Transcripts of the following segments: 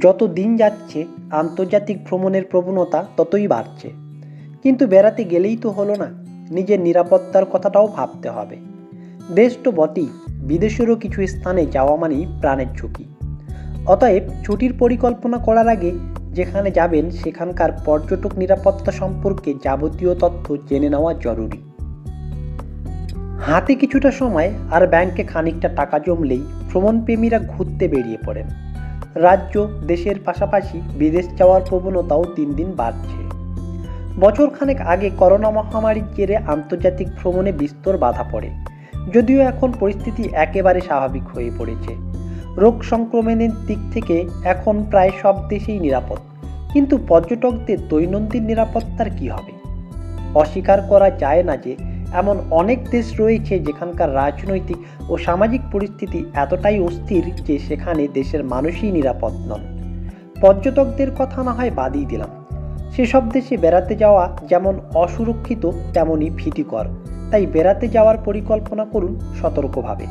যত দিন যাচ্ছে, আন্তর্জাতিক ভ্রমণের প্রবণতা ততই বাড়ছে। কিন্তু বেড়াতে গেলেই তো হলো না, নিজের নিরাপত্তার কথাটাও ভাবতে হবে। দেশ তো বটেই, বিদেশেরও কিছু স্থানে যাওয়া মানেই প্রাণের ঝুঁকি। অতএব ছুটির পরিকল্পনা করার আগে যেখানে যাবেন, সেখানকার পর্যটক নিরাপত্তা সম্পর্কে যাবতীয় তথ্য জেনে নেওয়া জরুরি। হাতে কিছুটা সময় আর ব্যাংকে খানিকটা টাকা জমলেই ভ্রমণপ্রেমীরা ঘুরতে বেরিয়ে পড়েন। রাজ্য, দেশের পাশাপাশি বিদেশ যাওয়ার প্রবণতাও দিন দিন বাড়ছে। বছরখানেক আগে করোনা মহামারীর জেরে আন্তর্জাতিক ভ্রমণে বিস্তর বাধা পড়ে, যদিও এখন পরিস্থিতি একেবারে স্বাভাবিক হয়ে পড়েছে। রোগ সংক্রমণের দিক থেকে এখন প্রায় সব দেশেই নিরাপদ, কিন্তু পর্যটকদের দৈনন্দিন নিরাপত্তার কি হবে? অস্বীকার করা যায় না যে এমন অনেক দেশ রয়েছে যেখানকার রাজনৈতিক ও সামাজিক পরিস্থিতি এতটাই অস্থির যে সেখানে দেশের মানুষই নিরাপদ নন। পর্যটকদের কথা না হয় বাদই দিলাম। সেসব দেশে বেড়াতে যাওয়া যেমন অসুরক্ষিত তেমনই ভীতিকর। তাই বেড়াতে যাওয়ার পরিকল্পনা করুন সতর্কভাবে।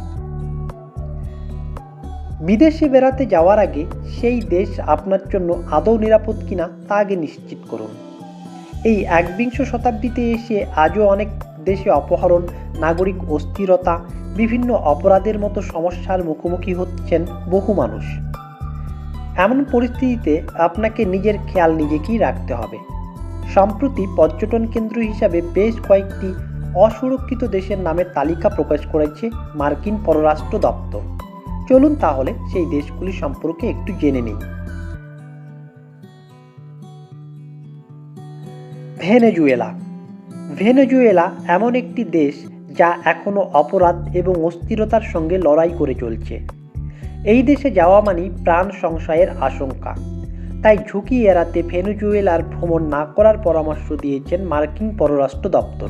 বিদেশে বেড়াতে যাওয়ার আগে সেই দেশ আপনার জন্য আদৌ নিরাপদ কিনা তা আগে নিশ্চিত করুন। এই একবিংশ শতাব্দীতে এসে আজও অনেক দেশে অপহরণ, নাগরিক অস্থিরতা, বিভিন্ন অপরাধের মতো সমস্যার মুখোমুখি হচ্ছেন বহু মানুষ। এমন পরিস্থিতিতে আপনাকে নিজের খেয়াল নিজেকেই রাখতে হবে। সম্প্রতি পর্যটন কেন্দ্র হিসাবে বেশ কয়েকটি অসুরক্ষিত দেশের নামের তালিকা প্রকাশ করেছে মার্কিন পররাষ্ট্র দপ্তর। চলুন তাহলে সেই দেশগুলি সম্পর্কে একটু জেনে নিই। ভেনেজুয়েলা ভেনেজুয়েলা এমন একটি দেশ যা এখনও অপরাধ এবং অস্থিরতার সঙ্গে লড়াই করে চলছে। এই দেশে যাওয়া মানেই প্রাণ সংশয়ের আশঙ্কা। তাই ঝুঁকি এড়াতে ভেনেজুয়েলার ভ্রমণ না করার পরামর্শ দিয়েছেন মার্কিন পররাষ্ট্র দপ্তর।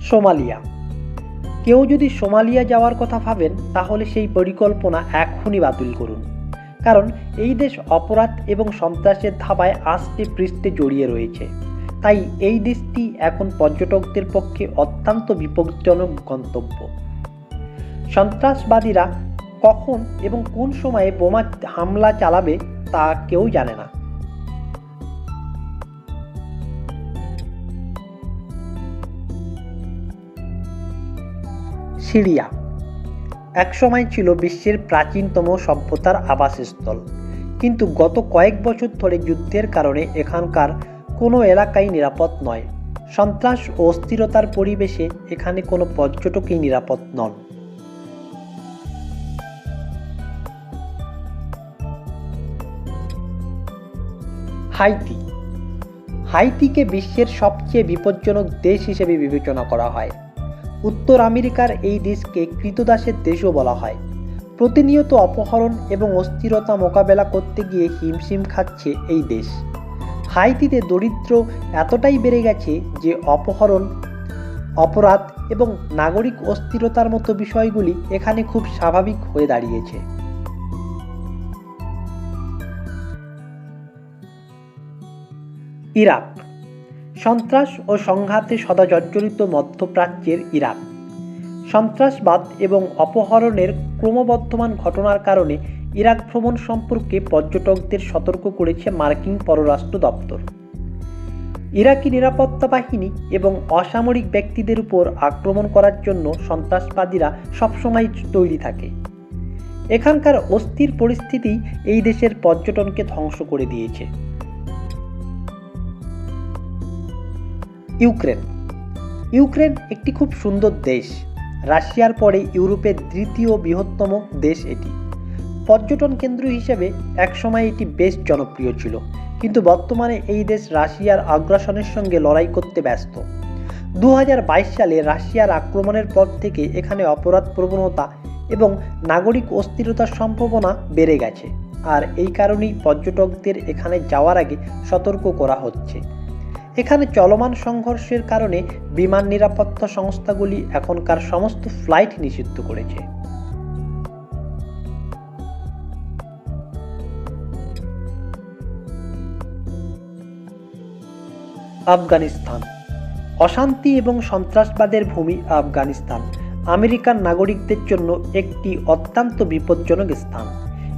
সোমালিয়া। কেউ যদি সোমালিয়া যাওয়ার কথা ভাবেন, তাহলে সেই পরিকল্পনা এখনই বাতিল করুন। কারণ এই দেশ অপরাধ এবং সন্ত্রাসের ধাবায় আস্তে পৃষ্ঠে জড়িয়ে রয়েছে। তাই এই দেশটি এখন পর্যটকদের পক্ষে অত্যন্ত বিপজ্জনক গন্তব্য। সন্ত্রাসবাদীরা কখন এবং কোন সময়ে বোমা হামলা চালাবে তা কেউ জানে না। সিরিয়া একসময় ছিল বিশ্বের প্রাচীনতম সভ্যতার আবাসস্থল। কিন্তু গত কয়েক বছর ধরে যুদ্ধের কারণে এখানকার কোনো এলাকাই নিরাপদ নয়। সন্ত্রাস ও অস্থিরতার পরিবেশে এখানে কোনো পর্যটকই নিরাপদ নন। হাইতি। হাইতিকে বিশ্বের সবচেয়ে বিপজ্জনক দেশ হিসেবে বিবেচনা করা হয়। উত্তর আমেরিকার এই দেশকে কৃতদাসের দেশও বলা হয়। প্রতিনিয়ত অপহরণ এবং অস্থিরতা মোকাবেলা করতে গিয়ে হিমশিম খাচ্ছে এই দেশ। হাইতিতে দরিদ্র এতটাই বেড়ে গেছে যে অপহরণ, অপরাধ এবং নাগরিক অস্থিরতার মতো বিষয়গুলি এখানে খুব স্বাভাবিক হয়ে দাঁড়িয়েছে। ইরাক সন্ত্রাস ও সংঘাতে সদা জর্জরিত মধ্যপ্রাচ্যের ইরাক। সন্ত্রাসবাদ এবং অপহরণের ক্রমবর্ধমান ঘটনার কারণে ইরাক ভ্রমণ সম্পর্কে পর্যটকদের সতর্ক করেছে মার্কিন পররাষ্ট্র দপ্তর। ইরাকি নিরাপত্তা বাহিনী এবং অসামরিক ব্যক্তিদের উপর আক্রমণ করার জন্য সন্ত্রাসবাদীরা সবসময় তৈরি থাকে। এখানকার অস্থির পরিস্থিতি এই দেশের পর্যটনকে ধ্বংস করে দিয়েছে। ইউক্রেন। ইউক্রেন একটি খুব সুন্দর দেশ। রাশিয়ার পরে ইউরোপের দ্বিতীয় বৃহত্তম দেশ এটি। পর্যটন কেন্দ্র হিসেবে একসময় এটি বেশ জনপ্রিয় ছিল। কিন্তু বর্তমানে এই দেশ রাশিয়ার আগ্রাসনের সঙ্গে লড়াই করতে ব্যস্ত। দু হাজার বাইশ সালে রাশিয়ার আক্রমণের পর থেকে এখানে অপরাধ প্রবণতা এবং নাগরিক অস্থিরতার সম্ভাবনা বেড়ে গেছে। আর এই কারণেই পর্যটকদের এখানে যাওয়ার আগে সতর্ক করা হচ্ছে। এখানে চলমান সংঘর্ষের কারণে বিমান নিরাপত্তা সংস্থাগুলি এখনকার সমস্ত ফ্লাইট নিষিদ্ধ করেছে। আফগানিস্তান। অশান্তি এবং সন্ত্রাসবাদের ভূমি আফগানিস্তান, আমেরিকান নাগরিকদের জন্য একটি অত্যন্ত বিপজ্জনক স্থান।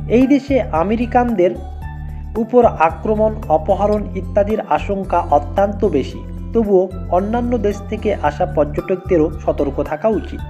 এই দেশে আমেরিকানদের উপর আক্রমণ, অপহরণ ইত্যাদির আশঙ্কা অত্যন্ত বেশি। তবুও অন্যান্য দেশ থেকে আসা পর্যটকদেরও সতর্ক থাকা উচিত।